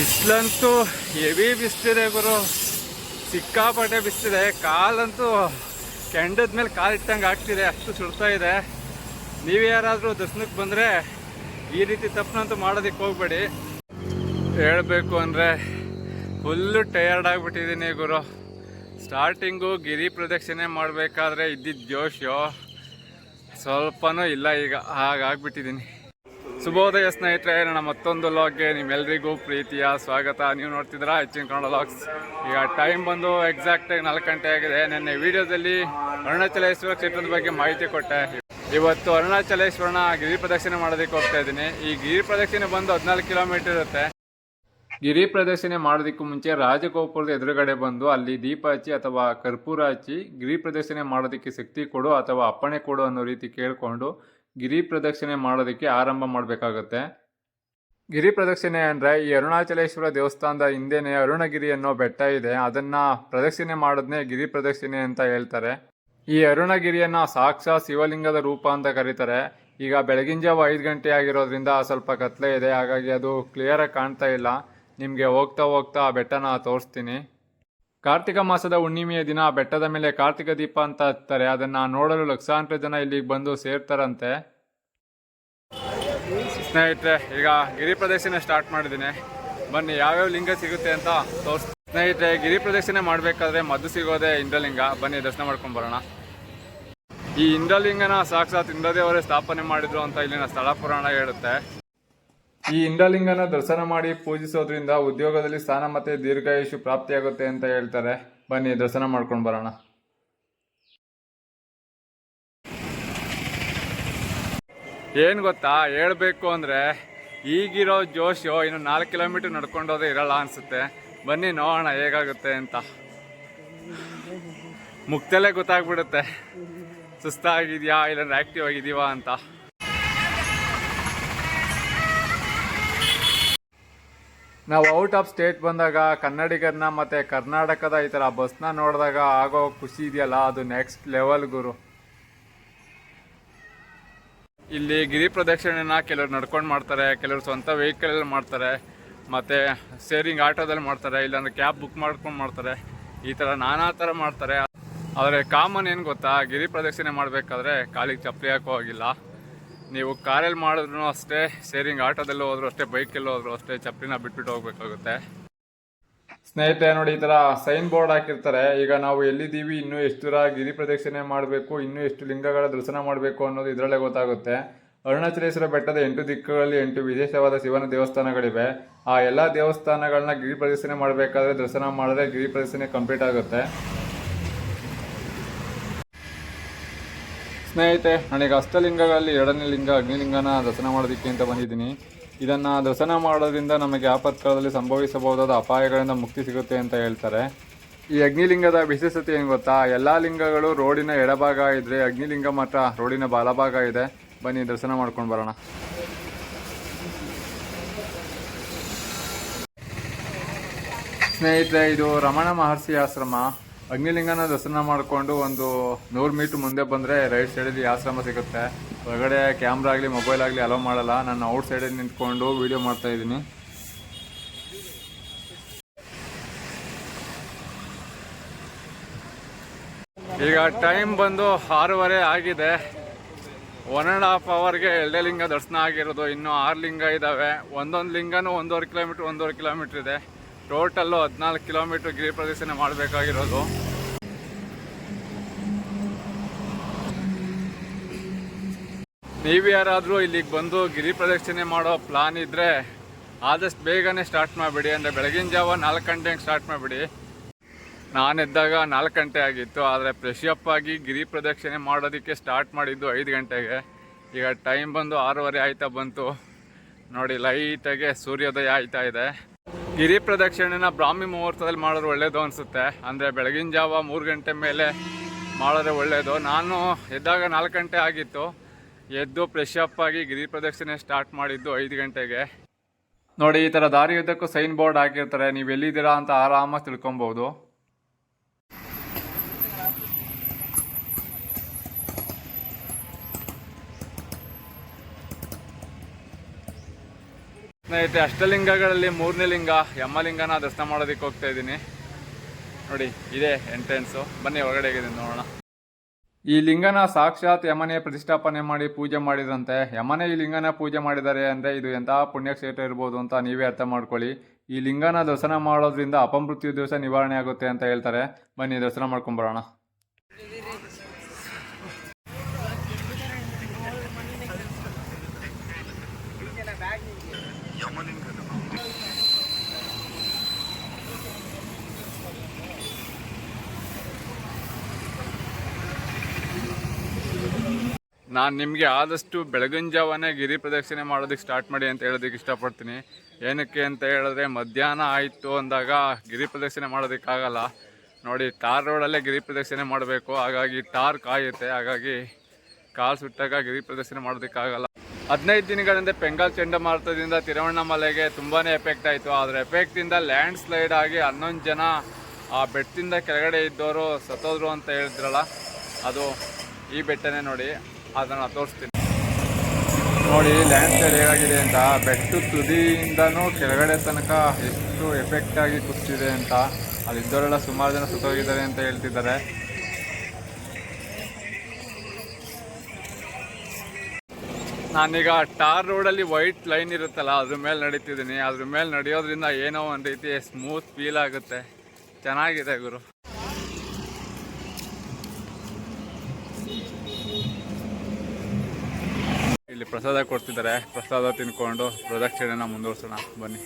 ಬಿಸಿಲಂತೂ heavy ಬಿಸ್ತಿದೆ ಗುರು. ಸಿಕ್ಕಾಪಟ್ಟೆ ಬಿಸ್ತಿದೆ. ಕಾಲಂತೂ ಕೆಂಡದ ಮೇಲೆ ಕಾಲು ಇಟ್ಟಂಗೆ ಆಗ್ತಿದೆ. ಅಷ್ಟು ಸುಡ್ತಾ ಇದೆ. ನೀವು ಯಾರಾದರೂ ದರ್ಶನಕ್ಕೆ ಬಂದರೆ ಈ ರೀತಿ ತಪ್ಪನಂತೂ ಮಾಡೋದಕ್ಕೆ ಹೋಗ್ಬೇಡಿ. ಹೇಳಬೇಕು ಅಂದರೆ ಫುಲ್ಲು ಟಯರ್ಡ್ ಆಗಿಬಿಟ್ಟಿದ್ದೀನಿ ಗುರು. ಸ್ಟಾರ್ಟಿಂಗು ಗಿರಿ ಪ್ರದಕ್ಷಿಣೆ ಮಾಡಬೇಕಾದ್ರೆ ಇದ್ದಿದ್ದ ಜೋಶು ಸ್ವಲ್ಪನೂ ಇಲ್ಲ ಈಗ. ಹಾಗಾಗ್ಬಿಟ್ಟಿದ್ದೀನಿ. ಶುಭೋದಯ ಸ್ನೇಹಿತರೆ, ನನ್ನ ಮತ್ತೊಂದು ಲಾಗ್ಗೆ ನಿಮ್ಮೆಲ್ಲರಿಗೂ ಪ್ರೀತಿಯ ಸ್ವಾಗತ. ನೀವು ನೋಡ್ತಿದ್ದೀರಾ ಹೆಚ್ಚಿನ ಕನ್ನಡ ಲಾಗ್ಸ್ ಈಗ ಟೈಮ್ ಬಂದು ಎಕ್ಸಾಕ್ಟಾಗಿ ನಾಲ್ಕು ಗಂಟೆ ಆಗಿದೆ. ನಿನ್ನೆ ವಿಡಿಯೋದಲ್ಲಿ ಅರುಣಾಚಲೇಶ್ವರ ಕ್ಷೇತ್ರದ ಬಗ್ಗೆ ಮಾಹಿತಿ ಕೊಟ್ಟೆ. ಇವತ್ತು ಅರುಣಾಚಲೇಶ್ವರನ ಗಿರಿ ಪ್ರದಕ್ಷಿಣೆ ಮಾಡೋದಕ್ಕೆ ಹೋಗ್ತಾ ಇದ್ದೀನಿ. ಈ ಗಿರಿ ಪ್ರದಕ್ಷಿಣೆ ಬಂದು ಹದಿನಾಲ್ಕು ಕಿಲೋಮೀಟರ್ ಇರುತ್ತೆ. ಗಿರಿ ಪ್ರದಕ್ಷಿಣೆ ಮಾಡೋದಕ್ಕೂ ಮುಂಚೆ ರಾಜಗೋಪುರದ ಎದುರುಗಡೆ ಬಂದು ಅಲ್ಲಿ ದೀಪ ಹಚ್ಚಿ ಅಥವಾ ಕರ್ಪೂರ ಹಚ್ಚಿ ಗಿರಿ ಪ್ರದಕ್ಷಿಣೆ ಮಾಡೋದಕ್ಕೆ ಶಕ್ತಿ ಕೊಡು ಅಥವಾ ಅಪ್ಪಣೆ ಕೊಡು ಅನ್ನೋ ರೀತಿ ಕೇಳಿಕೊಂಡು ಗಿರಿ ಪ್ರದಕ್ಷಿಣೆ ಮಾಡೋದಕ್ಕೆ ಆರಂಭ ಮಾಡಬೇಕಾಗುತ್ತೆ. ಗಿರಿ ಪ್ರದಕ್ಷಿಣೆ ಅಂದರೆ ಈ ಅರುಣಾಚಲೇಶ್ವರ ದೇವಸ್ಥಾನದ ಹಿಂದೆನೇ ಅರುಣಗಿರಿ ಅನ್ನೋ ಬೆಟ್ಟ ಇದೆ. ಅದನ್ನು ಪ್ರದಕ್ಷಿಣೆ ಮಾಡೋದನ್ನೇ ಗಿರಿ ಪ್ರದಕ್ಷಿಣೆ ಅಂತ ಹೇಳ್ತಾರೆ. ಈ ಅರುಣಗಿರಿಯನ್ನು ಸಾಕ್ಷಾತ್ ಶಿವಲಿಂಗದ ರೂಪ ಅಂತ ಕರೀತಾರೆ. ಈಗ ಬೆಳಗಿನ ಜಾವ ಐದು ಗಂಟೆ ಆಗಿರೋದ್ರಿಂದ ಸ್ವಲ್ಪ ಕತ್ಲೆ ಇದೆ. ಹಾಗಾಗಿ ಅದು ಕ್ಲಿಯರಾಗಿ ಕಾಣ್ತಾ ಇಲ್ಲ. ನಿಮಗೆ ಹೋಗ್ತಾ ಹೋಗ್ತಾ ಆ ಬೆಟ್ಟನ ತೋರಿಸ್ತೀನಿ. ಕಾರ್ತಿಕ ಮಾಸದ ಹುಣ್ಣಿಮೆಯ ದಿನ ಬೆಟ್ಟದ ಮೇಲೆ ಕಾರ್ತಿಕ ದೀಪ ಅಂತ ಹತ್ತಾರೆ ಅದನ್ನು ನೋಡಲು ಲಕ್ಷಾಂತರ ಜನ ಇಲ್ಲಿಗೆ ಬಂದು ಸೇರ್ತಾರಂತೆ. ಸ್ನೇಹಿತರೆ, ಈಗ ಗಿರಿ ಪ್ರದಕ್ಷಿಣೆ ಸ್ಟಾರ್ಟ್ ಮಾಡಿದ್ದೀನಿ. ಬನ್ನಿ, ಯಾವ್ಯಾವ ಲಿಂಗ ಸಿಗುತ್ತೆ ಅಂತ ಸ್ನೇಹಿತರೆ, ಗಿರಿ ಪ್ರದಕ್ಷಿಣೆ ಮಾಡಬೇಕಾದ್ರೆ ಮದ್ದು ಸಿಗೋದೇ ಇಂದ್ರಲಿಂಗ. ಬನ್ನಿ, ದರ್ಶನ ಮಾಡ್ಕೊಂಡು ಬರೋಣ. ಈ ಇಂದ್ರಲಿಂಗನ ಸಾಕ್ಷಾತ್ ಇಂದ್ರದೇವರೇ ಸ್ಥಾಪನೆ ಮಾಡಿದ್ರು ಅಂತ ಇಲ್ಲಿನ ಸ್ಥಳ ಪುರಾಣ ಹೇಳುತ್ತೆ. ಈ ಹಿಂಡಲಿಂಗನ ದರ್ಶನ ಮಾಡಿ ಪೂಜಿಸೋದ್ರಿಂದ ಉದ್ಯೋಗದಲ್ಲಿ ಸ್ಥಾನ ಮತ್ತೆ ದೀರ್ಘಾಯುಷು ಪ್ರಾಪ್ತಿಯಾಗುತ್ತೆ ಅಂತ ಹೇಳ್ತಾರೆ. ಬನ್ನಿ, ದರ್ಶನ ಮಾಡ್ಕೊಂಡು ಬರೋಣ. ಏನು ಗೊತ್ತಾ? ಹೇಳ್ಬೇಕು ಅಂದರೆ ಈಗಿರೋ ಜೋಶು ಇನ್ನು ನಾಲ್ಕು ಕಿಲೋಮೀಟರ್ ನಡ್ಕೊಂಡೋದ್ರೆ ಇರಲ್ಲ ಅನಿಸುತ್ತೆ. ಬನ್ನಿ, ನೋಡೋಣ ಹೇಗಾಗುತ್ತೆ ಅಂತ. ಮುಕ್ತಲೇ ಗೊತ್ತಾಗ್ಬಿಡುತ್ತೆ. ಸುಸ್ತಾಗಿದೆಯಾ? ಇಲ್ಲಾಂದ್ರೆ ಆ್ಯಕ್ಟಿವ್ ಆಗಿದೀವಾ ಅಂತ. ನಾವು ಔಟ್ ಆಫ್ ಸ್ಟೇಟ್ ಬಂದಾಗ ಕನ್ನಡಿಗರನ್ನ ಮತ್ತು ಕರ್ನಾಟಕದ ಈ ಥರ ಬಸ್ನ ನೋಡಿದಾಗ ಆಗೋ ಖುಷಿ ಇದೆಯಲ್ಲ, ಅದು ನೆಕ್ಸ್ಟ್ ಲೆವೆಲ್ ಗುರು. ಇಲ್ಲಿ ಗಿರಿ ಪ್ರದಕ್ಷಿಣೆನ ಕೆಲವರು ನಡ್ಕೊಂಡು ಮಾಡ್ತಾರೆ, ಕೆಲವರು ಸ್ವಂತ ವೆಹಿಕಲಲ್ಲಿ ಮಾಡ್ತಾರೆ, ಮತ್ತು ಶೇರಿಂಗ್ ಆಟೋದಲ್ಲಿ ಮಾಡ್ತಾರೆ, ಇಲ್ಲಾಂದ್ರೆ ಕ್ಯಾಬ್ ಬುಕ್ ಮಾಡ್ಕೊಂಡು ಮಾಡ್ತಾರೆ. ಈ ಥರ ನಾನಾ ಥರ ಮಾಡ್ತಾರೆ. ಆದರೆ ಕಾಮನ್ ಏನು ಗೊತ್ತಾ, ಗಿರಿ ಪ್ರದಕ್ಷಿಣೆ ಮಾಡಬೇಕಾದ್ರೆ ಕಾಲಿಗೆ ಚಪ್ಪಲಿ ಹಾಕೋ ಹೋಗಿಲ್ಲ. ನೀವು ಕಾರಲ್ಲಿ ಮಾಡಿದ್ರು ಅಷ್ಟೇ ಶೇರಿಂಗ್ ಆಟೋದಲ್ಲೂ ಹೋದ್ರು ಅಷ್ಟೇ ಬೈಕಲ್ಲಿ ಹೋದ್ರು ಅಷ್ಟೇ, ಚಪ್ಪಲಿನ ಬಿಟ್ಬಿಟ್ಟು ಹೋಗ್ಬೇಕಾಗುತ್ತೆ. ಸ್ನೇಹಿತರೆ, ನೋಡಿ, ಈ ಥರ ಸೈನ್ ಬೋರ್ಡ್ ಹಾಕಿರ್ತಾರೆ. ಈಗ ನಾವು ಎಲ್ಲಿದ್ದೀವಿ, ಇನ್ನೂ ಎಷ್ಟು ದೂರ ಗಿರಿ ಪ್ರದಕ್ಷಿಣೆ ಮಾಡಬೇಕು, ಇನ್ನೂ ಎಷ್ಟು ಲಿಂಗಗಳ ದರ್ಶನ ಮಾಡಬೇಕು ಅನ್ನೋದು ಇದರಲ್ಲೇ ಗೊತ್ತಾಗುತ್ತೆ. ಅರುಣಾಚಲೇಶ್ವರ ಬೆಟ್ಟದ ಎಂಟು ದಿಕ್ಕುಗಳಲ್ಲಿ ಎಂಟು ವಿಶೇಷವಾದ ಶಿವನ ದೇವಸ್ಥಾನಗಳಿವೆ. ಆ ಎಲ್ಲ ದೇವಸ್ಥಾನಗಳನ್ನ ಗಿರಿ ಪ್ರದಕ್ಷಿಣೆ ಮಾಡಬೇಕಾದ್ರೆ ದರ್ಶನ ಮಾಡಿದ್ರೆ ಗಿರಿ ಪ್ರದಕ್ಷಿಣೆ ಕಂಪ್ಲೀಟ್ ಆಗುತ್ತೆ. ಸ್ನೇಹಿತೆ ನನಗೆ ಅಷ್ಟಲಿಂಗಗಳಲ್ಲಿ ಎರಡನೇ ಲಿಂಗ, ಅಗ್ನಿಲಿಂಗನ ದರ್ಶನ ಮಾಡೋದಕ್ಕೆ ಅಂತ ಬಂದಿದ್ದೀನಿ. ಇದನ್ನು ದರ್ಶನ ಮಾಡೋದ್ರಿಂದ ನಮಗೆ ಆಪತ್ಕಾಲದಲ್ಲಿ ಸಂಭವಿಸಬಹುದಾದ ಅಪಾಯಗಳಿಂದ ಮುಕ್ತಿ ಸಿಗುತ್ತೆ ಅಂತ ಹೇಳ್ತಾರೆ. ಈ ಅಗ್ನಿಲಿಂಗದ ವಿಶೇಷತೆ ಏನು ಗೊತ್ತಾ? ಎಲ್ಲ ಲಿಂಗಗಳು ರೋಡಿನ ಎಡಭಾಗ ಇದ್ದರೆ ಅಗ್ನಿಲಿಂಗ ಮಾತ್ರ ರೋಡಿನ ಬಲಭಾಗ ಇದೆ. ಬನ್ನಿ, ದರ್ಶನ ಮಾಡ್ಕೊಂಡು ಬರೋಣ. ಸ್ನೇಹಿತರೆ, ಇದು ರಮಣ ಮಹರ್ಷಿ ಆಶ್ರಮ. ಅಗ್ನಿಲಿಂಗನ ದರ್ಶನ ಮಾಡಿಕೊಂಡು ಒಂದು ನೂರು ಮೀಟ್ರ್ ಮುಂದೆ ಬಂದರೆ ರೈಟ್ ಸೈಡಲ್ಲಿ ಆಶ್ರಮ ಸಿಗುತ್ತೆ. ಹೊರಗಡೆ ಕ್ಯಾಮ್ರಾ ಆಗಲಿ ಮೊಬೈಲ್ ಆಗಲಿ ಅಲೋ ಮಾಡಲ್ಲ. ನಾನು ಔಟ್ ಸೈಡಲ್ಲಿ ನಿಂತ್ಕೊಂಡು ವೀಡಿಯೋ ಮಾಡ್ತಾ ಇದ್ದೀನಿ. ಈಗ ಟೈಮ್ ಬಂದು ಆರೂವರೆ ಆಗಿದೆ. ಒನ್ ಆ್ಯಂಡ್ ಹಾಫ್ ಅವರ್ಗೆ ಎರಡೇ ಲಿಂಗ ದರ್ಶನ ಆಗಿರೋದು. ಇನ್ನೂ ಆರು ಲಿಂಗ ಇದ್ದಾವೆ ಒಂದೊಂದು ಲಿಂಗನೂ ಒಂದೂವರೆ ಕಿಲೋಮೀಟ್ರ್ ಒಂದೂವರೆ ಕಿಲೋಮೀಟ್ರ್ ಇದೆ. ಟೋಟಲ್ಲು ಹದಿನಾಲ್ಕು ಕಿಲೋಮೀಟ್ರ್ ಗಿರಿ ಪ್ರದಕ್ಷಿಣೆ ಮಾಡಬೇಕಾಗಿರೋದು. ನೀವು ಯಾರಾದರೂ ಇಲ್ಲಿಗೆ ಬಂದು ಗಿರಿ ಪ್ರದಕ್ಷಿಣೆ ಮಾಡೋ ಪ್ಲಾನ್ ಇದ್ದರೆ ಆದಷ್ಟು ಬೇಗನೆ ಸ್ಟಾರ್ಟ್ ಮಾಡಿಬಿಡಿ. ಅಂದರೆ ಬೆಳಗಿನ ಜಾವ ನಾಲ್ಕು ಗಂಟೆಗೆ ಸ್ಟಾರ್ಟ್ ಮಾಡಿಬಿಡಿ. ನಾನು ಎದ್ದಾಗ ನಾಲ್ಕು ಗಂಟೆ ಆಗಿತ್ತು. ಆದರೆ ಫ್ರೆಶಪ್ ಆಗಿ ಗಿರಿ ಪ್ರದಕ್ಷಿಣೆ ಮಾಡೋದಕ್ಕೆ ಸ್ಟಾರ್ಟ್ ಮಾಡಿದ್ದು ಐದು ಗಂಟೆಗೆ. ಈಗ ಟೈಮ್ ಬಂದು ಆರೂವರೆ ಆಯ್ತಾ ಬಂತು. ನೋಡಿ ಲೈಟಾಗೆ ಸೂರ್ಯೋದಯ ಆಯ್ತಾ ಇದೆ. ಗಿರಿ ಪ್ರದಕ್ಷಿಣೆನ ಬ್ರಾಹ್ಮಿ ಮುಹೂರ್ತದಲ್ಲಿ ಮಾಡೋದು ಒಳ್ಳೇದು ಅನಿಸುತ್ತೆ. ಅಂದರೆ ಬೆಳಗಿನ ಜಾವ ಮೂರು ಗಂಟೆ ಮೇಲೆ ಮಾಡಿದ್ರೆ ಒಳ್ಳೆಯದು ನಾನು ಎದ್ದಾಗ ನಾಲ್ಕು ಗಂಟೆ ಆಗಿತ್ತು. ಎದ್ದು ಫ್ರೆಶಪ್ ಆಗಿ ಗಿರಿ ಪ್ರದಕ್ಷಿಣೆ ಸ್ಟಾರ್ಟ್ ಮಾಡಿದ್ದು ಐದು ಗಂಟೆಗೆ. ನೋಡಿ, ಈ ಥರ ದಾರಿಯುದ್ದಕ್ಕೂ ಸೈನ್ ಬೋರ್ಡ್ ಹಾಕಿರ್ತಾರೆ. ನೀವು ಎಲ್ಲಿದ್ದೀರಾ ಅಂತ ಆರಾಮಾಗಿ ತಿಳ್ಕೊಬೋದು. ಸ್ನೇಹಿತರೆ, ಅಷ್ಟಲಿಂಗಗಳಲ್ಲಿ ಮೂರನೇ ಲಿಂಗ, ಯಮಲಿಂಗನ ದರ್ಶನ ಮಾಡೋದಕ್ಕೆ ಹೋಗ್ತಾ ಇದ್ದೀನಿ. ನೋಡಿ, ಇದೆ ಎಂಟ್ರೆನ್ಸು ಬನ್ನಿ, ಹೊರಗಡೆ ನೋಡೋಣ. ಈ ಲಿಂಗನ ಸಾಕ್ಷಾತ್ ಯಮನೆ ಪ್ರತಿಷ್ಠಾಪನೆ ಮಾಡಿ ಪೂಜೆ ಮಾಡಿದ್ರಂತೆ ಯಮನೆ ಈ ಲಿಂಗನ ಪೂಜೆ ಮಾಡಿದ್ದಾರೆ ಅಂದರೆ ಇದು ಎಂಥ ಪುಣ್ಯಕ್ಷೇತ್ರ ಇರ್ಬೋದು ಅಂತ ನೀವೇ ಅರ್ಥ ಮಾಡ್ಕೊಳ್ಳಿ. ಈ ಲಿಂಗನ ದರ್ಶನ ಮಾಡೋದ್ರಿಂದ ಅಪಮೃತ್ಯು ದಿವಸ ನಿವಾರಣೆ ಆಗುತ್ತೆ ಅಂತ ಹೇಳ್ತಾರೆ. ಬನ್ನಿ, ದರ್ಶನ ಮಾಡ್ಕೊಂಬರೋಣ ನಾನು ನಿಮಗೆ ಆದಷ್ಟು ಬೆಳಗಿನ ಜಾವನೇ ಗಿರಿ ಪ್ರದಕ್ಷಿಣೆ ಮಾಡೋದಕ್ಕೆ ಸ್ಟಾರ್ಟ್ ಮಾಡಿ ಅಂತ ಹೇಳೋದಕ್ಕೆ ಇಷ್ಟಪಡ್ತೀನಿ. ಏನಕ್ಕೆ ಅಂತ ಹೇಳಿದ್ರೆ ಮಧ್ಯಾಹ್ನ ಆಯಿತು ಅಂದಾಗ ಗಿರಿ ಪ್ರದಕ್ಷಿಣೆ ಮಾಡೋದಕ್ಕಾಗಲ್ಲ. ನೋಡಿ ಟಾರ್ ರೋಡಲ್ಲೇ ಗಿರಿ ಪ್ರದಕ್ಷಿಣೆ ಮಾಡಬೇಕು. ಹಾಗಾಗಿ ಟಾರ್ ಕಾಯುತ್ತೆ. ಹಾಗಾಗಿ ಕಾಲು ಸುಟ್ಟಾಗ ಗಿರಿ ಪ್ರದಕ್ಷಿಣೆ ಮಾಡೋದಕ್ಕಾಗಲ್ಲ. ಹದಿನೈದು ದಿನಗಳಿಂದ ಬೆಂಗಾಲ್ ಚಂಡಮಾರುತದಿಂದ ತಿರುವಣ್ಣಾಮಲೆಗೆ ತುಂಬಾ ಎಫೆಕ್ಟ್ ಆಯಿತು. ಅದರ ಎಫೆಕ್ಟಿಂದ ಲ್ಯಾಂಡ್ ಸ್ಲೈಡ್ ಆಗಿ ಹನ್ನೊಂದು ಜನ ಆ ಬೆಟ್ಟದಿಂದ ಕೆಳಗಡೆ ಇದ್ದವರು ಸತ್ತೋದ್ರು ಅಂತ ಹೇಳಿದ್ರಲ್ಲ, ಅದು ಈ ಬೆಟ್ಟನೇ ನೋಡಿ. ಅದನ್ನು ತೋರಿಸ್ತೀನಿ. ನೋಡಿ ಲ್ಯಾಂಡ್ ಸ್ಲೈಡ್ ಹೇಗಾಗಿದೆ ಅಂತ. ಬೆಟ್ಟು ತುದಿಯಿಂದನೂ ಕೆಳಗಡೆ ತನಕ ಎಷ್ಟು ಎಫೆಕ್ಟ್ ಆಗಿ ಕುಸಿದಿದೆ ಅಂತ. ಅಲ್ಲಿದ್ದವರೆಲ್ಲ ಸುಮಾರು ಜನ ಸುತ್ತೋಗಿದ್ದಾರೆ ಅಂತ ಹೇಳ್ತಿದ್ದಾರೆ. ನಾನೀಗ ಟಾರ್ ರೋಡಲ್ಲಿ ವೈಟ್ ಲೈನ್ ಇರುತ್ತಲ್ಲ, ಅದ್ರ ಮೇಲೆ ನಡೀತಿದ್ದೀನಿ. ಅದ್ರ ಮೇಲೆ ನಡೆಯೋದ್ರಿಂದ ಏನೋ ಒಂದು ರೀತಿ ಸ್ಮೂತ್ ಫೀಲ್ ಆಗುತ್ತೆ. ಚೆನ್ನಾಗಿದೆ ಗುರು. ಇಲ್ಲಿ ಪ್ರಸಾದ ಕೊಡ್ತಿದ್ದಾರೆ. ಪ್ರಸಾದ ತಿನ್ಕೊಂಡು ಪ್ರದಕ್ಷಿಣೆನ ಮುಂದುವರ್ಸೋಣ. ಬನ್ನಿ.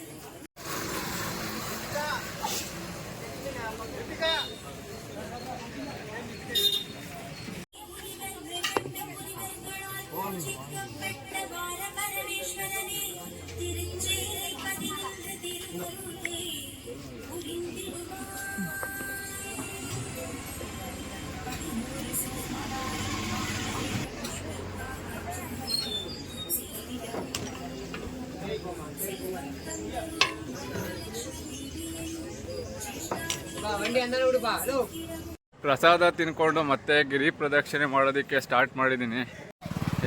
ಪ್ರಸಾದ ತಿನ್ಕೊಂಡು ಮತ್ತೆ ಗಿರಿ ಪ್ರದಕ್ಷಿಣೆ ಮಾಡೋದಕ್ಕೆ ಸ್ಟಾರ್ಟ್ ಮಾಡಿದ್ದೀನಿ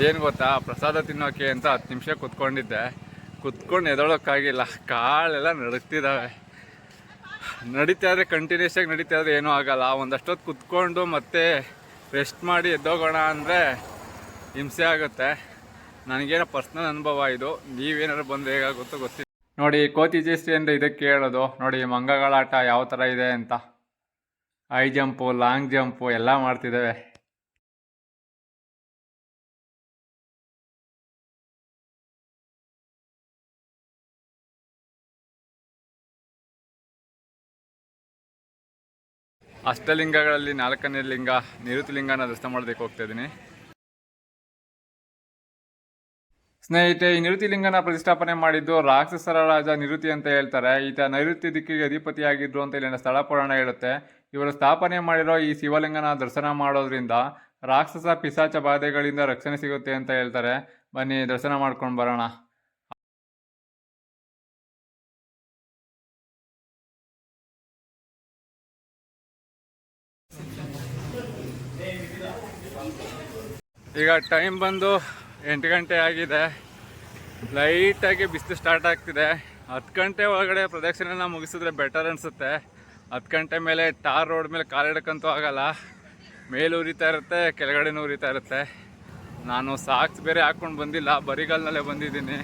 ಏನು ಗೊತ್ತಾ, ಪ್ರಸಾದ ತಿನ್ನೋಕೆ ಅಂತ ಹತ್ತು ನಿಮಿಷ ಕುತ್ಕೊಂಡಿದ್ದೆ. ಕುತ್ಕೊಂಡು ಎದೊಳಕ್ಕಾಗಿಲ್ಲ ಕಾಳೆಲ್ಲ ನಡುಗ್ತಿದ್ದಾವೆ ನಡೀತಾ ಇದ್ರೆ ಕಂಟಿನ್ಯೂಸ್ ಆಗಿ ನಡೀತಾ ಇದ್ರೆ ಏನೂ ಆಗಲ್ಲ. ಒಂದಷ್ಟೊತ್ತು ಕುತ್ಕೊಂಡು ಮತ್ತೆ ರೆಸ್ಟ್ ಮಾಡಿ ಎದ್ದೋಗೋಣ ಅಂದರೆ ಹಿಂಸೆ ಆಗುತ್ತೆ. ನನಗೇನೋ ಪರ್ಸ್ನಲ್ ಅನುಭವ ಇದು. ನೀವೇನಾದ್ರು ಬಂದು ಹೇಗಾಗುತ್ತೋ ಗೊತ್ತಿಲ್ಲ. ನೋಡಿ, ಕೋತಿ ಜೇಸ್ತಿ ಅಂದರೆ ಇದಕ್ಕೆ ಹೇಳೋದು. ನೋಡಿ, ಮಂಗಗಳಾಟ ಯಾವ ಥರ ಇದೆ ಅಂತ. ಹೈ ಜಂಪು, ಲಾಂಗ್ ಜಂಪು ಎಲ್ಲ ಮಾಡ್ತಿದ್ದೇವೆ. ಅಷ್ಟಲಿಂಗಗಳಲ್ಲಿ ನಾಲ್ಕನೇ ಲಿಂಗ ನಿರುತಿ ಲಿಂಗನ ದರ್ಶನ ಮಾಡೋದಕ್ಕೆ ಹೋಗ್ತಾ ಇದ್ದೀನಿ. ಸ್ನೇಹಿತೆ ಈ ನಿವೃತ್ತಿಲಿಂಗನ ಲಿಂಗನ ಪ್ರತಿಷ್ಠಾಪನೆ ಮಾಡಿದ್ದು ರಾಕ್ಷಸರ ರಾಜ ನಿರುತಿ ಅಂತ ಹೇಳ್ತಾರೆ. ಈತ ನೈಋತ್ಯ ದಿಕ್ಕಿಗೆ ಅಧಿಪತಿಯಾಗಿದ್ರು ಅಂತ ಇಲ್ಲಿನ ಸ್ಥಳ ಪುರಾಣ ಹೇಳುತ್ತೆ. ಇವರು ಸ್ಥಾಪನೆ ಮಾಡಿರೋ ಈ ಶಿವಲಿಂಗನ ದರ್ಶನ ಮಾಡೋದ್ರಿಂದ ರಾಕ್ಷಸ ಪಿಸಾಚ ಬಾಧೆಗಳಿಂದ ರಕ್ಷಣೆ ಸಿಗುತ್ತೆ ಅಂತ ಹೇಳ್ತಾರೆ. ಬನ್ನಿ, ದರ್ಶನ ಮಾಡ್ಕೊಂಡು ಬರೋಣ. ಈಗ ಟೈಮ್ ಬಂದು ಎಂಟು ಗಂಟೆ ಆಗಿದೆ. ಲೈಟಾಗಿ ಬಿಸಿಲು ಸ್ಟಾರ್ಟ್ ಆಗ್ತಿದೆ. ಹತ್ತು ಗಂಟೆ ಒಳಗಡೆ ಪ್ರದಕ್ಷಿಣೆನ ಮುಗಿಸಿದ್ರೆ ಬೆಟರ್ ಅನಿಸುತ್ತೆ. ಹತ್ತು ಗಂಟೆ ಮೇಲೆ ಟಾರ್ ರೋಡ್ ಮೇಲೆ ಕಾಲಿಡಕ್ಕಂತೂ ಆಗಲ್ಲ. ಮೇಲೆ ಉರಿತಾ ಇರುತ್ತೆ, ಕೆಳಗಡೆನೂ ಉರಿತಾ ಇರುತ್ತೆ. ನಾನು ಸಾಕ್ಸ್ ಬೇರೆ ಹಾಕ್ಕೊಂಡು ಬಂದಿಲ್ಲ, ಬರಿಗಾಲ್ನಲ್ಲೇ ಬಂದಿದ್ದೀನಿ.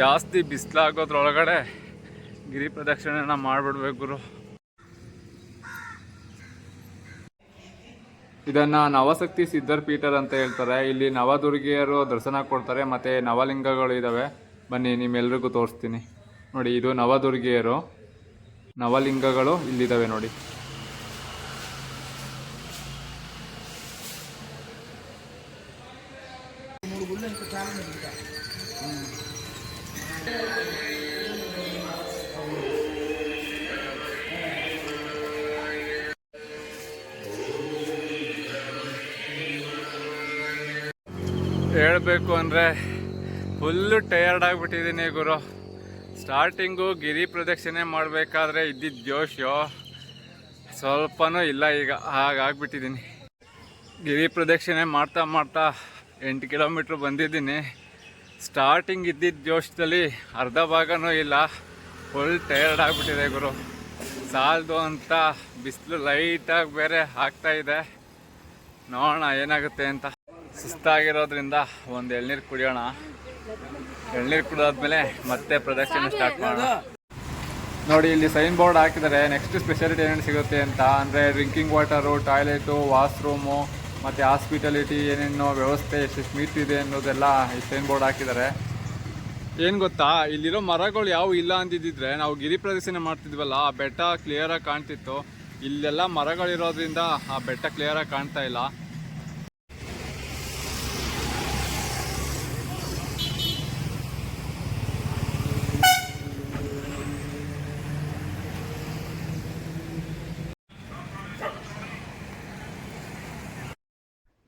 ಜಾಸ್ತಿ ಬಿಸಿಲಾಗೋದ್ರೊಳಗಡೆ ಗಿರಿ ಪ್ರದಕ್ಷಿಣೆನ ಮಾಡಿಬಿಡ್ಬೇಕು ಗುರು. ಇದನ್ನ ನವಶಕ್ತಿ ಸಿದ್ಧರ್ ಪೀಠರ್ ಅಂತ ಹೇಳ್ತಾರೆ. ಇಲ್ಲಿ ನವದುರ್ಗಿಯರು ದರ್ಶನ ಕೊಡ್ತಾರೆ, ಮತ್ತೆ ನವಲಿಂಗಗಳು ಇದ್ದಾವೆ ಬನ್ನಿ, ನಿಮ್ಮೆಲ್ರಿಗೂ ತೋರಿಸ್ತೀನಿ. ನೋಡಿ, ಇದು ನವದುರ್ಗಿಯರು. ನವಲಿಂಗಗಳು ಇಲ್ಲಿದ್ದಾವೆ ನೋಡಿ. ಅಂದರೆ ಫುಲ್ಲು ಟಯರ್ಡ್ ಆಗಿಬಿಟ್ಟಿದ್ದೀನಿ ಗುರು. ಸ್ಟಾರ್ಟಿಂಗು ಗಿರಿ ಪ್ರದಕ್ಷಿಣೆ ಮಾಡಬೇಕಾದ್ರೆ ಇದ್ದಿದ್ದ ಜೋಶು ಸ್ವಲ್ಪನೂ ಇಲ್ಲ ಈಗ ಹಾಗಾಗ್ಬಿಟ್ಟಿದ್ದೀನಿ ಗಿರಿ ಪ್ರದಕ್ಷಿಣೆ ಮಾಡ್ತಾ ಮಾಡ್ತಾ ಎಂಟು ಕಿಲೋಮೀಟ್ರ್ ಬಂದಿದ್ದೀನಿ. ಸ್ಟಾರ್ಟಿಂಗ್ ಇದ್ದಿದ್ದ ಜೋಶದಲ್ಲಿ ಅರ್ಧ ಭಾಗನೂ ಇಲ್ಲ. ಫುಲ್ ಟಯರ್ಡ್ ಆಗಿಬಿಟ್ಟಿದೆ ಗುರು. ಸಾಲದು ಅಂತ ಬಿಸಿಲು ಲೈಟಾಗಿ ಬೇರೆ ಆಗ್ತಾಯಿದೆ ನೋಡೋಣ ಏನಾಗುತ್ತೆ ಅಂತ. ಸುಸ್ತಾಗಿರೋದ್ರಿಂದ ಒಂದು ಎಳ್ನೀರು ಕುಡಿಯೋಣ. ಎಳ್ನೀರು ಕುಡಿದಾದ್ಮೇಲೆ ಮತ್ತೆ ಪ್ರದಕ್ಷಿಣೆ ಸ್ಟಾರ್ಟ್ ಮಾಡೋಣ. ನೋಡಿ, ಇಲ್ಲಿ ಸೈನ್ ಬೋರ್ಡ್ ಹಾಕಿದರೆ ನೆಕ್ಸ್ಟ್ ಸ್ಪೆಷಾಲಿಟಿ ಏನೇನು ಸಿಗುತ್ತೆ ಅಂತ. ಅಂದರೆ ಡ್ರಿಂಕಿಂಗ್ ವಾಟರು ಟಾಯ್ಲೆಟು ವಾಶ್ರೂಮು ಮತ್ತು ಹಾಸ್ಪಿಟಾಲಿಟಿ ಏನೇನು ವ್ಯವಸ್ಥೆ ಎಷ್ಟೆಷ್ಟು ಮೀಟ್ ಇದೆ ಅನ್ನೋದೆಲ್ಲ ಈ ಸೈನ್ ಬೋರ್ಡ್ ಹಾಕಿದ್ದಾರೆ. ಏನು ಗೊತ್ತಾ? ಇಲ್ಲಿರೋ ಮರಗಳು ಯಾವ ಇಲ್ಲ ಅಂದಿದ್ದಿದ್ರೆ ನಾವು ಗಿರಿ ಪ್ರದರ್ಶನ ಮಾಡ್ತಿದ್ವಲ್ಲ, ಆ ಬೆಟ್ಟ ಕ್ಲಿಯರಾಗಿ ಕಾಣ್ತಿತ್ತು. ಇಲ್ಲೆಲ್ಲ ಮರಗಳಿರೋದ್ರಿಂದ ಆ ಬೆಟ್ಟ ಕ್ಲಿಯರಾಗಿ ಕಾಣ್ತಾ ಇಲ್ಲ.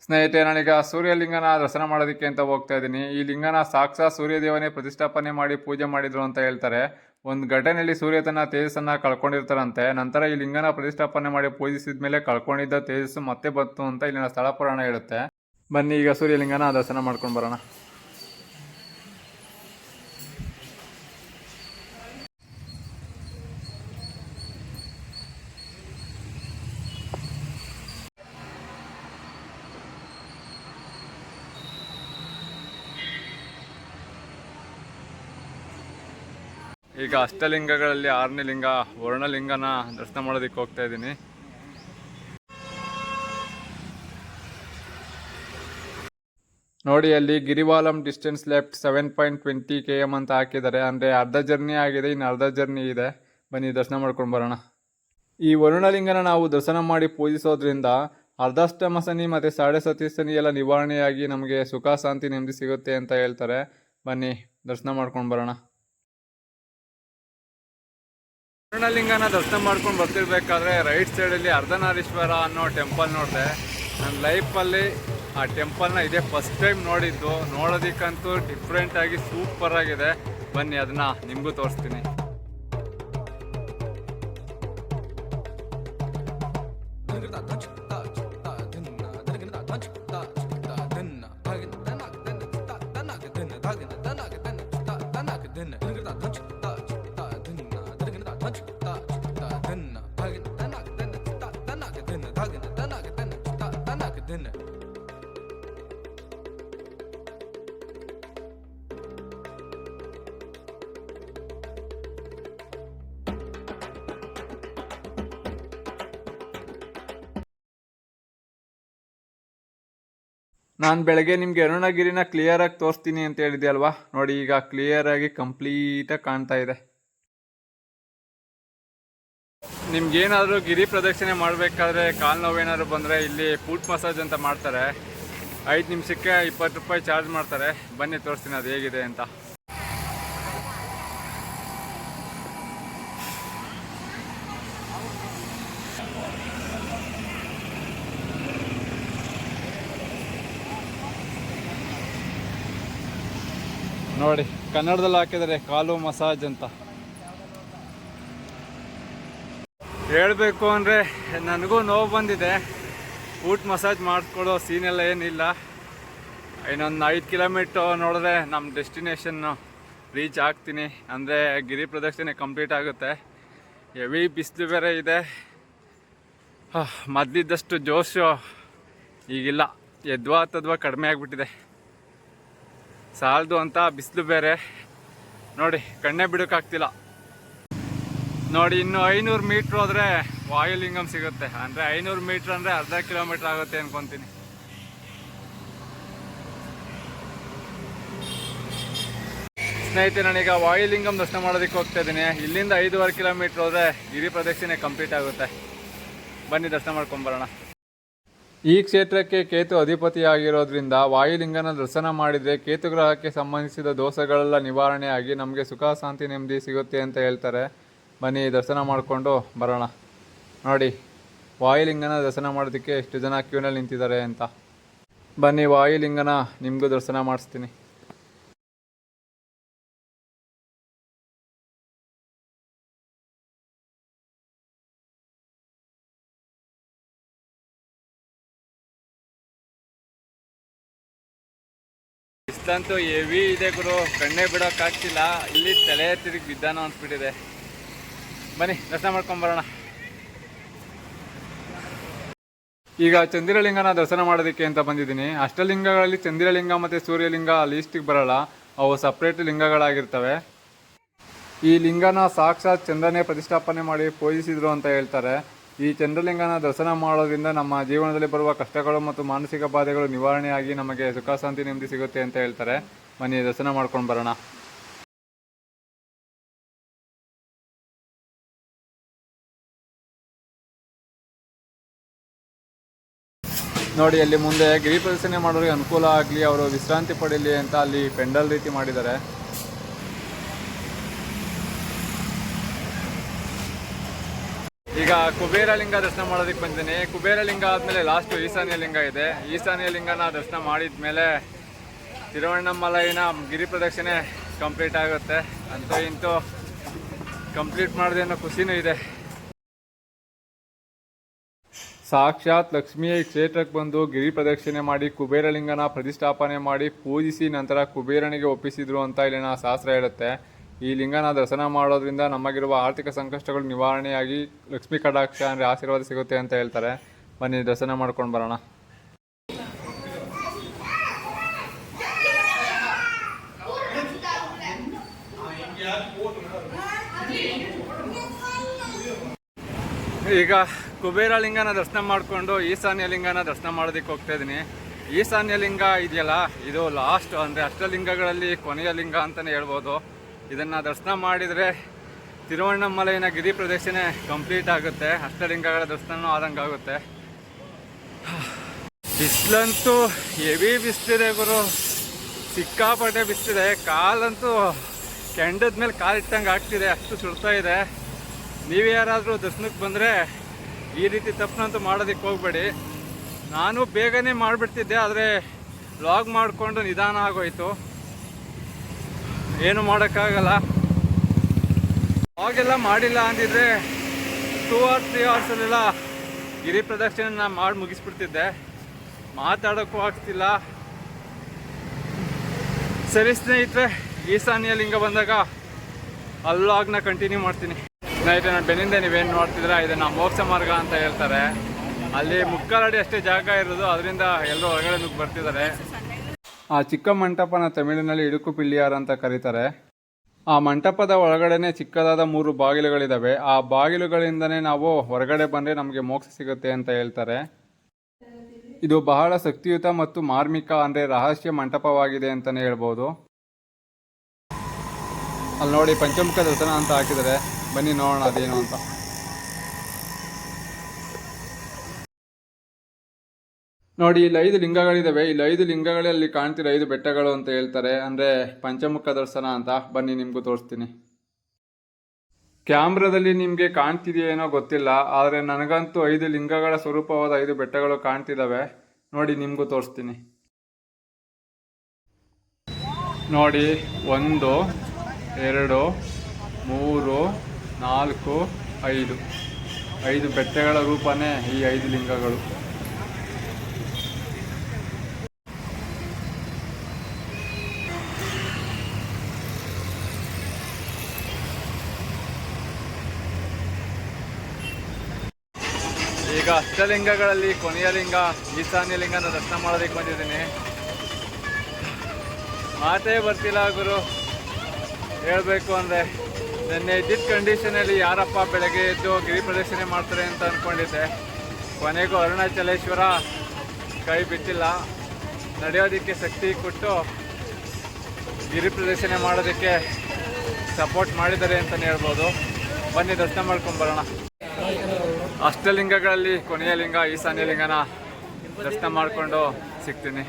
ಸ್ನೇಹಿತರೆ, ನಾನೀಗ ಸೂರ್ಯಲಿಂಗನ ದರ್ಶನ ಮಾಡೋದಕ್ಕೆ ಅಂತ ಹೋಗ್ತಾ ಇದ್ದೀನಿ. ಈ ಲಿಂಗನ ಸಾಕ್ಷಾತ್ ಸೂರ್ಯದೇವನೇ ಪ್ರತಿಷ್ಠಾಪನೆ ಮಾಡಿ ಪೂಜೆ ಮಾಡಿದ್ರು ಅಂತ ಹೇಳ್ತಾರೆ. ಒಂದು ಘಟನೆಯಲ್ಲಿ ಸೂರ್ಯ ತನ್ನ ತೇಜಸ್ಸನ್ನ ಕಳ್ಕೊಂಡಿರ್ತಾರಂತೆ. ನಂತರ ಈ ಲಿಂಗನ ಪ್ರತಿಷ್ಠಾಪನೆ ಮಾಡಿ ಪೂಜಿಸಿದ ಮೇಲೆ ಕಳ್ಕೊಂಡಿದ್ದ ತೇಜಸ್ಸು ಮತ್ತೆ ಬಂತು ಅಂತ ಇಲ್ಲಿನ ಸ್ಥಳ ಪುರಾಣ ಹೇಳುತ್ತೆ. ಬನ್ನಿ, ಈಗ ಸೂರ್ಯಲಿಂಗನ ದರ್ಶನ ಮಾಡ್ಕೊಂಡು ಬರೋಣ. ಅಷ್ಟಲಿಂಗಗಳಲ್ಲಿ ಆರನೇ ಲಿಂಗ, ವರ್ಣಲಿಂಗನ ದರ್ಶನ ಮಾಡೋದಕ್ಕೆ ಹೋಗ್ತಾ ಇದ್ದೀನಿ. ನೋಡಿ, ಅಲ್ಲಿ Girivalam distance left seven point twenty K M ಅಂತ ಹಾಕಿದ್ದಾರೆ. ಅಂದರೆ ಅರ್ಧ ಜರ್ನಿ ಆಗಿದೆ, ಇನ್ನು ಅರ್ಧ ಜರ್ನಿ ಇದೆ. ಬನ್ನಿ, ದರ್ಶನ ಮಾಡ್ಕೊಂಡು ಬರೋಣ. ಈ ವರುಣಲಿಂಗನ ನಾವು ದರ್ಶನ ಮಾಡಿ ಪೂಜಿಸೋದ್ರಿಂದ ಅರ್ಧಾಷ್ಟಮ ಶನಿ ಮತ್ತು ಸಾಡೆ ಸತಿ ಶನಿ ಎಲ್ಲ ನಿವಾರಣೆಯಾಗಿ ನಮಗೆ ಸುಖ, ಶಾಂತಿ ನೆಮ್ಮದಿ ಸಿಗುತ್ತೆ ಅಂತ ಹೇಳ್ತಾರೆ. ಬನ್ನಿ, ದರ್ಶನ ಮಾಡ್ಕೊಂಡು ಬರೋಣ. ವರುಣಲಿಂಗನ ದರ್ಶನ ಮಾಡ್ಕೊಂಡು ಬರ್ತಿರ್ಬೇಕಾದ್ರೆ ರೈಟ್ ಸೈಡಲ್ಲಿ ಅರ್ಧನಾರೀಶ್ವರ ಅನ್ನೋ ಟೆಂಪಲ್ ನೋಡಿದೆ. ನನ್ನ ಲೈಫಲ್ಲಿ ಆ ಟೆಂಪಲ್ನ ಇದೇ ಫಸ್ಟ್ ಟೈಮ್ ನೋಡಿದ್ದು. ನೋಡೋದಕ್ಕಂತೂ ಡಿಫ್ರೆಂಟಾಗಿ ಸೂಪರ್ ಆಗಿದೆ. ಬನ್ನಿ ಅದನ್ನ ನಿಮಗೂ ತೋರಿಸ್ತೀನಿ. ನಾನು ಬೆಳಗ್ಗೆ ನಿಮಗೆ ಅರುಣಗಿರಿನ ಕ್ಲಿಯರಾಗಿ ತೋರಿಸ್ತೀನಿ ಅಂತ ಹೇಳಿದೆ ಅಲ್ವಾ ನೋಡಿ ಈಗ ಕ್ಲಿಯರಾಗಿ ಕಂಪ್ಲೀಟಾಗಿ ಕಾಣ್ತಾ ಇದೆ. ನಿಮ್ಗೇನಾದರೂ ಗಿರಿ ಪ್ರದಕ್ಷಿಣೆ ಮಾಡಬೇಕಾದ್ರೆ ಕಾಲು ನೋವೇನಾದ್ರು ಬಂದರೆ ಇಲ್ಲಿ ಫುಟ್ ಮಸಾಜ್ ಅಂತ ಮಾಡ್ತಾರೆ. ಐದು ನಿಮಿಷಕ್ಕೆ ಇಪ್ಪತ್ತು ರೂಪಾಯಿ ಚಾರ್ಜ್ ಮಾಡ್ತಾರೆ. ಬನ್ನಿ ತೋರಿಸ್ತೀನಿ ಅದು ಹೇಗಿದೆ ಅಂತ. ನೋಡಿ, ಕನ್ನಡದಲ್ಲಿ ಹಾಕಿದರೆ ಕಾಲು ಮಸಾಜ್ ಅಂತ. ಹೇಳಬೇಕು ಅಂದರೆ ನನಗೂ ನೋವು ಬಂದಿದೆ. ಫೂಟ್ ಮಸಾಜ್ ಮಾಡಿಸ್ಕೊಳ್ಳೋ ಸೀನೆಲ್ಲ ಏನಿಲ್ಲ. ಇನ್ನೊಂದು ಐದು ಕಿಲೋಮೀಟ್ರ್ ನೋಡಿದ್ರೆ ನಮ್ಮ ಡೆಸ್ಟಿನೇಷನ್ನು ರೀಚ್ ಆಗ್ತೀನಿ. ಅಂದರೆ ಗಿರಿ ಪ್ರದಕ್ಷಿಣೆ ಕಂಪ್ಲೀಟ್ ಆಗುತ್ತೆ. ಹೆವಿ ಬಿಸಿಲು ಬೇರೆ ಇದೆ. ಮೊದಲಿದ್ದಷ್ಟು ಜೋಶು ಈಗಿಲ್ಲ. ಎದ್ವಾ ತದ್ವಾ ಕಡಿಮೆ ಆಗಿಬಿಟ್ಟಿದೆ. ಸಾಲದು ಅಂತ ಬಿಸಿಲು ಬೇರೆ. ನೋಡಿ, ಕಣ್ಣೇ ಬಿಡೋಕ್ಕಾಗ್ತಿಲ್ಲ. ನೋಡಿ, ಇನ್ನು ಐನೂರು ಮೀಟ್ರ್ ಹೋದ್ರೆ ವಾಯುಲಿಂಗಂ ಸಿಗುತ್ತೆ. ಅಂದರೆ ಐನೂರು ಮೀಟ್ರ್ ಅಂದರೆ ಅರ್ಧ ಕಿಲೋಮೀಟ್ರ್ ಆಗುತ್ತೆ ಅನ್ಕೊಂತೀನಿ. ಸ್ನೇಹಿತರೆ, ನಾನೀಗ ವಾಯುಲಿಂಗಂ ದರ್ಶನ ಮಾಡೋದಕ್ಕೆ ಹೋಗ್ತಾ ಇದ್ದೀನಿ. ಇಲ್ಲಿಂದ ಐದುವರೆ ಕಿಲೋಮೀಟ್ರ್ ಹೋದರೆ ಗಿರಿ ಪ್ರದಕ್ಷಿಣೆ ಕಂಪ್ಲೀಟ್ ಆಗುತ್ತೆ. ಬನ್ನಿ, ದರ್ಶನ ಮಾಡ್ಕೊಂಬರೋಣ ಈ ಕ್ಷೇತ್ರಕ್ಕೆ ಕೇತು ಅಧಿಪತಿಯಾಗಿರೋದ್ರಿಂದ ವಾಯುಲಿಂಗನ ದರ್ಶನ ಮಾಡಿದರೆ ಕೇತು ಗ್ರಹಕ್ಕೆ ಸಂಬಂಧಿಸಿದ ದೋಷಗಳೆಲ್ಲ ನಿವಾರಣೆಯಾಗಿ ನಮಗೆ ಸುಖ, ಶಾಂತಿ, ನೆಮ್ಮದಿ ಸಿಗುತ್ತೆ ಅಂತ ಹೇಳ್ತಾರೆ. ಬನ್ನಿ ದರ್ಶನ ಮಾಡಿಕೊಂಡು ಬರೋಣ. ನೋಡಿ, ವಾಯುಲಿಂಗನ ದರ್ಶನ ಮಾಡೋದಕ್ಕೆ ಎಷ್ಟು ಜನ ಕ್ಯೂನಲ್ಲಿ ನಿಂತಿದ್ದಾರೆ ಅಂತ. ಬನ್ನಿ, ವಾಯುಲಿಂಗನ ನಿಮಗೂ ದರ್ಶನ ಮಾಡಿಸ್ತೀನಿ. ಇಷ್ಟಂತೂ ಹೆವಿ ಇದೆ ಗುರು. ಕಣ್ಣೇ ಬಿಡೋಕ್ಕಾಗ್ತಿಲ್ಲ ಇಲ್ಲಿ ತಲೆ ತಿರುಗಿ ಬಿದ್ದಾನ ಅನ್ಸ್ಬಿಟ್ಟಿದೆ. ಬನ್ನಿ, ದರ್ಶನ ಮಾಡ್ಕೊಂಬರೋಣ ಈಗ ಚಂದಿರಲಿಂಗನ ದರ್ಶನ ಮಾಡೋದಕ್ಕೆ ಅಂತ ಬಂದಿದ್ದೀನಿ. ಅಷ್ಟಲಿಂಗಗಳಲ್ಲಿ ಚಂದಿರಲಿಂಗ ಮತ್ತು ಸೂರ್ಯಲಿಂಗ ಲೀಸ್ಟಿಗೆ ಬರಲ್ಲ. ಅವು ಸಪ್ರೇಟ್ ಲಿಂಗಗಳಾಗಿರ್ತವೆ. ಈ ಲಿಂಗನ ಸಾಕ್ಷಾತ್ ಚಂದ್ರನೇ ಪ್ರತಿಷ್ಠಾಪನೆ ಮಾಡಿ ಪೂಜಿಸಿದ್ರು ಅಂತ ಹೇಳ್ತಾರೆ. ಈ ಚಂದ್ರಲಿಂಗನ ದರ್ಶನ ಮಾಡೋದ್ರಿಂದ ನಮ್ಮ ಜೀವನದಲ್ಲಿ ಬರುವ ಕಷ್ಟಗಳು ಮತ್ತು ಮಾನಸಿಕ ಬಾಧೆಗಳು ನಿವಾರಣೆಯಾಗಿ ನಮಗೆ ಸುಖ, ಶಾಂತಿ, ನೆಮ್ಮದಿ ಸಿಗುತ್ತೆ ಅಂತ ಹೇಳ್ತಾರೆ. ಬನ್ನಿ, ದರ್ಶನ ಮಾಡ್ಕೊಂಡು ಬರೋಣ. ನೋಡಿ, ಅಲ್ಲಿ ಮುಂದೆ ಗಿರಿ ಪ್ರದರ್ಶನ ಮಾಡೋರಿಗೆ ಅನುಕೂಲ ಆಗಲಿ, ಅವರು ವಿಶ್ರಾಂತಿ ಪಡೀಲಿ ಅಂತ ಅಲ್ಲಿ ಪೆಂಡಲ್ ರೀತಿ ಮಾಡಿದ್ದಾರೆ. ಈಗ ಕುಬೇರಲಿಂಗ ದರ್ಶನ ಮಾಡೋದಕ್ಕೆ ಬಂದಿದ್ದೀನಿ. ಕುಬೇರಲಿಂಗ ಆದಮೇಲೆ ಲಾಸ್ಟ್ ಈಶಾನ್ಯ ಲಿಂಗ ಇದೆ. ಈಶಾನ್ಯ ಲಿಂಗನ ದರ್ಶನ ಮಾಡಿದ ಮೇಲೆ ಗಿರಿ ಪ್ರದಕ್ಷಿಣೆ ಕಂಪ್ಲೀಟ್ ಆಗುತ್ತೆ. ಅಂತೂ ಇಂತೂ ಕಂಪ್ಲೀಟ್ ಮಾಡಿದೆ ಅನ್ನೋ ಖುಷಿನೂ ಇದೆ. ಸಾಕ್ಷಾತ್ ಲಕ್ಷ್ಮಿಯ ಕ್ಷೇತ್ರಕ್ಕೆ ಬಂದು ಗಿರಿ ಪ್ರದಕ್ಷಿಣೆ ಮಾಡಿ ಕುಬೇರಲಿಂಗನ ಪ್ರತಿಷ್ಠಾಪನೆ ಮಾಡಿ ಪೂಜಿಸಿ ನಂತರ ಕುಬೇರನಿಗೆ ಒಪ್ಪಿಸಿದ್ರು ಅಂತ ಇಲ್ಲಿನ ಶಾಸ್ತ್ರ ಹೇಳುತ್ತೆ. ಈ ಲಿಂಗನ ದರ್ಶನ ಮಾಡೋದ್ರಿಂದ ನಮಗಿರುವ ಆರ್ಥಿಕ ಸಂಕಷ್ಟಗಳು ನಿವಾರಣೆಯಾಗಿ ಲಕ್ಷ್ಮೀ ಕಟಾಕ್ಷ ಅಂದರೆ ಆಶೀರ್ವಾದ ಸಿಗುತ್ತೆ ಅಂತ ಹೇಳ್ತಾರೆ. ಬನ್ನಿ, ದರ್ಶನ ಮಾಡ್ಕೊಂಡು ಬರೋಣ. ಈಗ ಕುಬೇರ ಲಿಂಗನ ದರ್ಶನ ಮಾಡಿಕೊಂಡು ಈಶಾನ್ಯ ಲಿಂಗನ ದರ್ಶನ ಮಾಡೋದಕ್ಕೆ ಹೋಗ್ತಾ ಇದ್ದೀನಿ. ಈಶಾನ್ಯ ಲಿಂಗ ಇದೆಯಲ್ಲ, ಇದು ಲಾಸ್ಟ್ ಅಂದರೆ ಅಷ್ಟಲಿಂಗಗಳಲ್ಲಿ ಕೊನೆಯ ಲಿಂಗ ಅಂತಲೇ ಹೇಳ್ಬೋದು. ಇದನ್ನು ದರ್ಶನ ಮಾಡಿದರೆ ತಿರುವಣ್ಣಮಲೈನ ಗಿರಿ ಪ್ರದೇಶನೇ ಕಂಪ್ಲೀಟ್ ಆಗುತ್ತೆ. ಅಷ್ಟಲಿಂಗಗಳ ದರ್ಶನವೂ ಆದಂಗೆ ಆಗುತ್ತೆ. ಬಿಸಿಲಂತೂ ಹೆವಿ ಬಿಸ್ತಿದೆ ಗುರು. ಸಿಕ್ಕಾಪಟ್ಟೆ ಬಿಸ್ತಿದೆ ಕಾಲಂತೂ ಕೆಂಡದ ಮೇಲೆ ಕಾಲಿಟ್ಟಂಗೆ ಆಗ್ತಿದೆ. ಅಷ್ಟು ಸುಡ್ತಾ ಇದೆ. ನೀವು ಯಾರಾದರೂ ದರ್ಶನಕ್ಕೆ ಬಂದರೆ ಈ ರೀತಿ ತಪ್ಪನಂತೂ ಮಾಡೋದಕ್ಕೆ ಹೋಗಬೇಡಿ. ನಾನು ಬೇಗನೆ ಮಾಡಿಬಿಡ್ತಿದ್ದೆ, ಆದರೆ ಲಾಗ್ ಮಾಡಿಕೊಂಡು ನಿಧಾನ ಆಗೋಯ್ತು. ಏನು ಮಾಡೋಕ್ಕಾಗಲ್ಲ. ಲಾಗೆಲ್ಲ ಮಾಡಿಲ್ಲ ಅಂದಿದ್ರೆ ಟೂ ಆರ್ ತ್ರೀ ಅವರ್ಸಲ್ಲೆಲ್ಲ ಗಿರಿ ಪ್ರದಕ್ಷಿಣೆ ನಾನು ಮಾಡಿ ಮುಗಿಸ್ಬಿಡ್ತಿದ್ದೆ. ಮಾತಾಡೋಕ್ಕೂ ಆಗ್ತಿಲ್ಲ. ಸರಿ ಸ್ನೇಹಿತರೆ ಈಶಾನ್ಯ ಲಿಂಗ ಬಂದಾಗ ಅಲ್ಲಾಗ್ನ ಕಂಟಿನ್ಯೂ ಮಾಡ್ತೀನಿ. ಸ್ನೇಹಿತರೆ, ನಾನು ಬೆನ್ನಿಂದ ನೀವೇನು ನೋಡ್ತಿದ್ದೀರಾ? ಇದನ್ನು ಮೋಕ್ಷ ಮಾರ್ಗ ಅಂತ ಹೇಳ್ತಾರೆ. ಅಲ್ಲಿ ಮುಕ್ಕಾಲಡಿ ಅಷ್ಟೇ ಜಾಗ ಇರೋದು, ಅದರಿಂದ ಎಲ್ಲರೂ ಹೊರಗಡೆ ನುಗ್ಗಿ ಬರ್ತಿದ್ದಾರೆ. ಆ ಚಿಕ್ಕ ಮಂಟಪನ ತಮಿಳಿನಲ್ಲಿ ಇಡುಕು ಪಿಳ್ಳಿಯಾರ್ ಅಂತ ಕರೀತಾರೆ. ಆ ಮಂಟಪದ ಒಳಗಡೆನೆ ಚಿಕ್ಕದಾದ ಮೂರು ಬಾಗಿಲುಗಳಿದ್ದಾವೆ ಆ ಬಾಗಿಲುಗಳಿಂದನೇ ನಾವು ಹೊರಗಡೆ ಬಂದರೆ ನಮಗೆ ಮೋಕ್ಷ ಸಿಗುತ್ತೆ ಅಂತ ಹೇಳ್ತಾರೆ. ಇದು ಬಹಳ ಶಕ್ತಿಯುತ ಮತ್ತು ಮಾರ್ಮಿಕ, ಅಂದರೆ ರಹಸ್ಯ ಮಂಟಪವಾಗಿದೆ ಅಂತಲೇ ಹೇಳ್ಬೋದು. ಅಲ್ಲಿ ನೋಡಿ ಪಂಚಮುಖ ದರ್ಶನ ಅಂತ ಹಾಕಿದ್ದಾರೆ. ಬನ್ನಿ ನೋಡೋಣ ಅದೇನು ಅಂತ. ನೋಡಿ, ಇಲ್ಲಿ ಐದು ಲಿಂಗಗಳಿದ್ದಾವೆ ಇಲ್ಲಿ ಐದು ಲಿಂಗಗಳಲ್ಲಿ ಕಾಣ್ತಿರೋ ಐದು ಬೆಟ್ಟಗಳು ಅಂತ ಹೇಳ್ತಾರೆ. ಅಂದರೆ ಪಂಚಮುಖ ದರ್ಶನ ಅಂತ. ಬನ್ನಿ, ನಿಮಗೂ ತೋರಿಸ್ತೀನಿ. ಕ್ಯಾಮ್ರಾದಲ್ಲಿ ನಿಮಗೆ ಕಾಣ್ತಿದೆಯೇನೋ ಗೊತ್ತಿಲ್ಲ. ಆದರೆ ನನಗಂತೂ ಐದು ಲಿಂಗಗಳ ಸ್ವರೂಪವಾದ ಐದು ಬೆಟ್ಟಗಳು ಕಾಣ್ತಿದ್ದಾವೆ ನೋಡಿ, ನಿಮಗೂ ತೋರಿಸ್ತೀನಿ. ನೋಡಿ, ಒಂದು, ಎರಡು, ಮೂರು ನಾಲ್ಕು, ಐದು. ಐದು ಬೆಟ್ಟಗಳ ರೂಪನೇ ಈ ಐದು ಲಿಂಗಗಳು. ಈಗ ಅಷ್ಟಲಿಂಗಗಳಲ್ಲಿ ಕೊನೆಯ ಲಿಂಗ, ಈಶಾನ್ಯ ಲಿಂಗನ ದರ್ಶನ ಮಾಡೋದಕ್ಕೆ ಬಂದಿದ್ದೀನಿ. ಮಾತೇ ಬರ್ತಿಲ್ಲ ಗುರು. ಹೇಳಬೇಕು ಅಂದರೆ ನೆನ್ನೆ ಇದ್ದಿದ್ದ ಕಂಡೀಷನಲ್ಲಿ ಯಾರಪ್ಪ ಬೆಳಗ್ಗೆ ಎದ್ದು ಗಿರಿ ಪ್ರದರ್ಶನ ಮಾಡ್ತಾರೆ ಅಂತ ಅಂದ್ಕೊಂಡಿದ್ದೆ ಕೊನೆಗೂ ಅರುಣಾಚಲೇಶ್ವರ ಕೈ ಬಿಟ್ಟಿಲ್ಲ ನಡೆಯೋದಕ್ಕೆ ಶಕ್ತಿ ಕೊಟ್ಟು ಗಿರಿ ಪ್ರದರ್ಶನ ಮಾಡೋದಕ್ಕೆ ಸಪೋರ್ಟ್ ಮಾಡಿದ್ದಾರೆ ಅಂತಲೇ ಹೇಳ್ಬೋದು. ಬನ್ನಿ ದರ್ಶನ ಮಾಡ್ಕೊಂಬರೋಣ ಅಷ್ಟಲಿಂಗಗಳಲ್ಲಿ ಕೊನೆಯ ಲಿಂಗ, ಈಶಾನ್ಯ ಲಿಂಗನ ದರ್ಶನ ಮಾಡಿಕೊಂಡು ಸಿಗ್ತೀನಿ.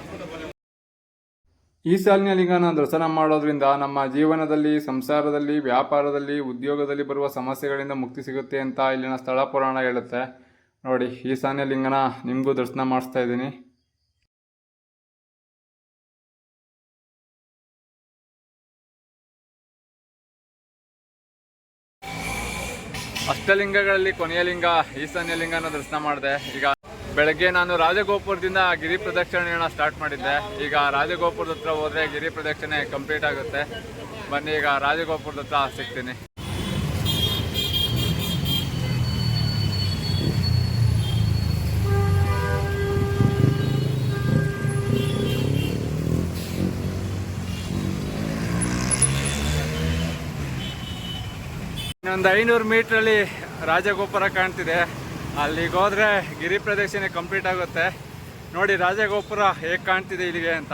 ಈಶಾನ್ಯ ಲಿಂಗನ ದರ್ಶನ ಮಾಡೋದ್ರಿಂದ ನಮ್ಮ ಜೀವನದಲ್ಲಿ, ಸಂಸಾರದಲ್ಲಿ, ವ್ಯಾಪಾರದಲ್ಲಿ, ಉದ್ಯೋಗದಲ್ಲಿ ಬರುವ ಸಮಸ್ಯೆಗಳಿಂದ ಮುಕ್ತಿ ಸಿಗುತ್ತೆ ಅಂತ ಇಲ್ಲಿನ ಸ್ಥಳ ಪುರಾಣ ಹೇಳುತ್ತೆ. ನೋಡಿ ಈಶಾನ್ಯ ಲಿಂಗನ ನಿಮಗೂ ದರ್ಶನ ಮಾಡಿಸ್ತಾ ಇದ್ದೀನಿ. ಅಷ್ಟಲಿಂಗಗಳಲ್ಲಿ ಕೊನೆಯ ಲಿಂಗ ಈಶಾನ್ಯ ಲಿಂಗನ ದರ್ಶನ ಮಾಡಿದೆ. ಈಗ ಬೆಳಗ್ಗೆ ನಾನು ರಾಜಗೋಪುರದಿಂದ ಗಿರಿ ಪ್ರದಕ್ಷಿಣೆಯನ್ನು ಸ್ಟಾರ್ಟ್ ಮಾಡಿದ್ದೆ. ಈಗ ರಾಜಗೋಪುರದ ಹತ್ರ ಹೋದ್ರೆ ಗಿರಿ ಪ್ರದಕ್ಷಿಣೆ ಕಂಪ್ಲೀಟ್ ಆಗುತ್ತೆ. ಬನ್ನಿ, ಈಗ ರಾಜಗೋಪುರದ ಹತ್ರ ಸಿಗ್ತೀನಿ. ಇನ್ನೊಂದು ಐನೂರು ಮೀಟ್ರಲ್ಲಿ ರಾಜಗೋಪುರ ಕಾಣ್ತಿದೆ. ಅಲ್ಲಿಗೆ ಹೋದ್ರೆ ಗಿರಿ ಪ್ರದಕ್ಷಿಣೆ ಕಂಪ್ಲೀಟ್ ಆಗುತ್ತೆ. ನೋಡಿ, ರಾಜಗೋಪುರ ಹೇಗೆ ಕಾಣ್ತಿದೆ ಇಲ್ಲಿಗೆ ಅಂತ.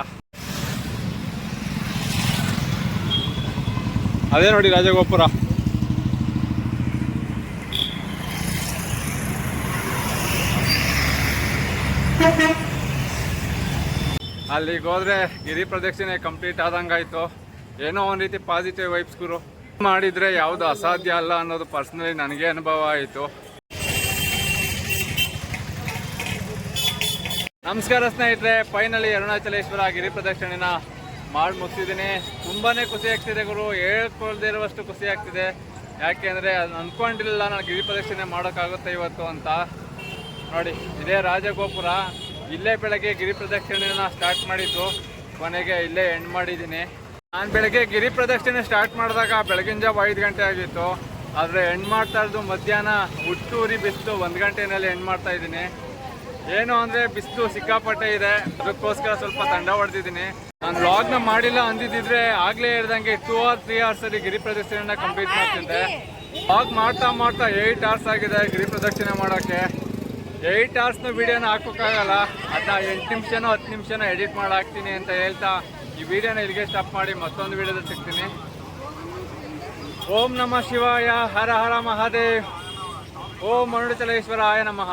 ಅದೇ ನೋಡಿ ರಾಜಗೋಪುರ. ಅಲ್ಲಿಗೆ ಹೋದ್ರೆ ಗಿರಿ ಪ್ರದಕ್ಷಿಣೆ ಕಂಪ್ಲೀಟ್ ಆದಂಗಾಯ್ತು. ಏನೋ ಒಂದು ರೀತಿ ಪಾಸಿಟಿವ್ ವೈಬ್ಸ್ ಗುರು. ಮಾಡಿದ್ರೆ ಯಾವುದು ಅಸಾಧ್ಯ ಅಲ್ಲ ಅನ್ನೋದು ಪರ್ಸ್ನಲಿ ನನಗೆ ಅನುಭವ ಆಯಿತು. ನಮಸ್ಕಾರ ಸ್ನೇಹಿತರೆ ಫೈನಲಿ ಅರುಣಾಚಲೇಶ್ವರ ಗಿರಿ ಪ್ರದಕ್ಷಿಣೆನ ಮಾಡಿ ಮುಗಿಸಿದ್ದೀನಿ. ತುಂಬಾ ಖುಷಿ ಆಗ್ತಿದೆ ಗುರು, ಹೇಳ್ಕೊಳ್ದೇ ಇರುವಷ್ಟು ಖುಷಿ ಆಗ್ತಿದೆ. ಅಂದರೆ ಅದು ಅಂದ್ಕೊಂಡಿಲ್ಲ ನಾನು ಗಿರಿ ಪ್ರದಕ್ಷಿಣೆ ಮಾಡೋಕ್ಕಾಗುತ್ತೆ ಇವತ್ತು ಅಂತ. ನೋಡಿ, ಇದೇ ರಾಜಗೋಪುರ, ಇಲ್ಲೇ ಬೆಳಗ್ಗೆ ಗಿರಿ ಪ್ರದಕ್ಷಿಣೆನ ಸ್ಟಾರ್ಟ್ ಮಾಡಿದ್ದು. ಕೊನೆಗೆ ಇಲ್ಲೇ ಎಂಡ್ ಮಾಡಿದ್ದೀನಿ. ನಾನು ಬೆಳಗ್ಗೆ ಗಿರಿ ಪ್ರದಕ್ಷಿಣೆ ಸ್ಟಾರ್ಟ್ ಮಾಡಿದಾಗ ಬೆಳಗಿನ ಜಾವ ಐದು ಗಂಟೆ ಆಗಿತ್ತು. ಆದರೆ ಎಂಡ್ ಮಾಡ್ತಾ ಇರೋದು ಮಧ್ಯಾಹ್ನ ಹುಟ್ಟೂರಿ ಬಿಸಿಲು ಒಂದು ಗಂಟೆನಲ್ಲಿ ಎಂಡ್ ಮಾಡ್ತಾ ಇದ್ದೀನಿ. ಏನು ಅಂದರೆ ಬಿಸಿಲು ಸಿಕ್ಕಾಪಟ್ಟೆ ಇದೆ. ಅದಕ್ಕೋಸ್ಕರ ಸ್ವಲ್ಪ ತಂಡ ಹೊಡೆದಿದ್ದೀನಿ. ನಾನು ವ್ಲಾಗ್ನ ಮಾಡಿಲ್ಲ ಅಂದಿದ್ದಿದ್ರೆ ಆಗಲೇ ಹೇಳ್ದಂಗೆ ಟೂ ಆರ್ ತ್ರೀ ಅವರ್ಸಲ್ಲಿ ಗಿರಿ ಪ್ರದಕ್ಷಿಣೆನ ಕಂಪ್ಲೀಟ್ ಮಾಡ್ತಿದ್ದೆ. ವ್ಲಾಗ್ ಮಾಡ್ತಾ ಮಾಡ್ತಾ ಏಯ್ಟ್ ಅವರ್ಸ್ ಆಗಿದೆ ಗಿರಿ ಪ್ರದಕ್ಷಿಣೆ ಮಾಡೋಕ್ಕೆ. ಏಯ್ಟ್ ಅವರ್ಸ್ನ ವಿಡಿಯೋನ ಹಾಕೋಕ್ಕಾಗಲ್ಲ ಅದನ್ನ ಎಂಟು ನಿಮಿಷನೋ ಹತ್ತು ನಿಮಿಷನೋ ಎಡಿಟ್ ಮಾಡಿ ಹಾಕ್ತೀನಿ ಅಂತ ಹೇಳ್ತಾ ಈ ವಿಡಿಯೋನ ಇಲ್ಲಿಗೆ ಸ್ಟಾಪ್ ಮಾಡಿ ಮತ್ತೊಂದು ವಿಡಿಯೋದಲ್ಲಿ ಸಿಗ್ತೀನಿ. ಓಂ ನಮಃ ಶಿವಾಯ, ಹರ ಹರ ಮಹಾದೇವ್. ಓಂ ಮರುಣಚಲೇಶ್ವರಾಯ ನಮಃ.